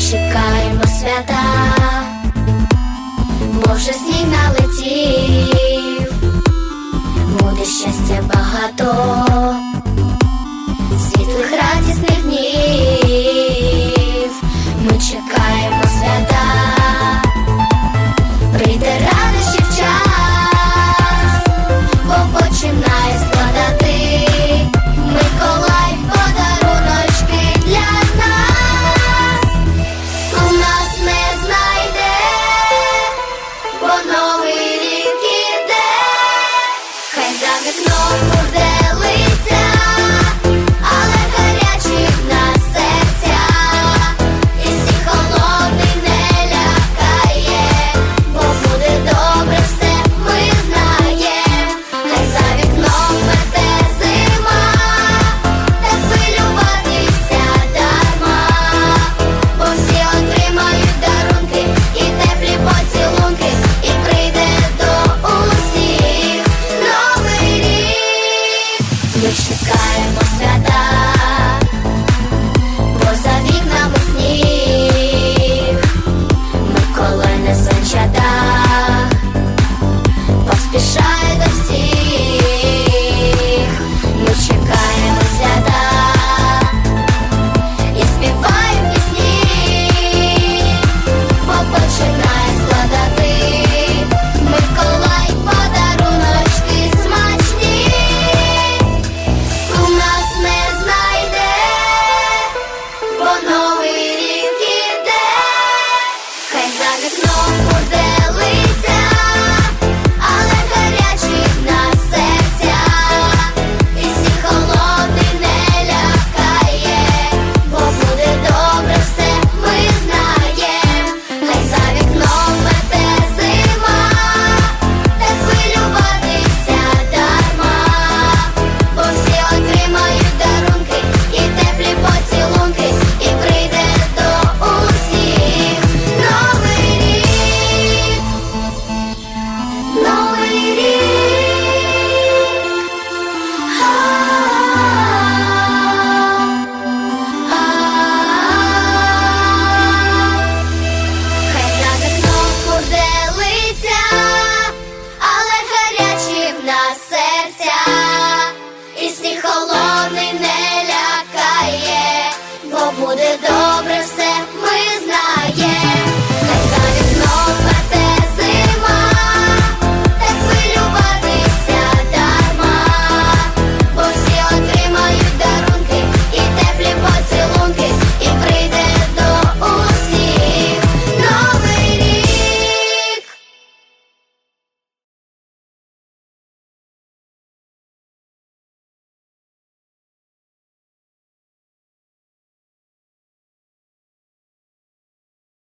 чекаємо свята, бо з сніг налетів, буде щастя багато. Vamos poder за вікном буде. добре все ми знаємо.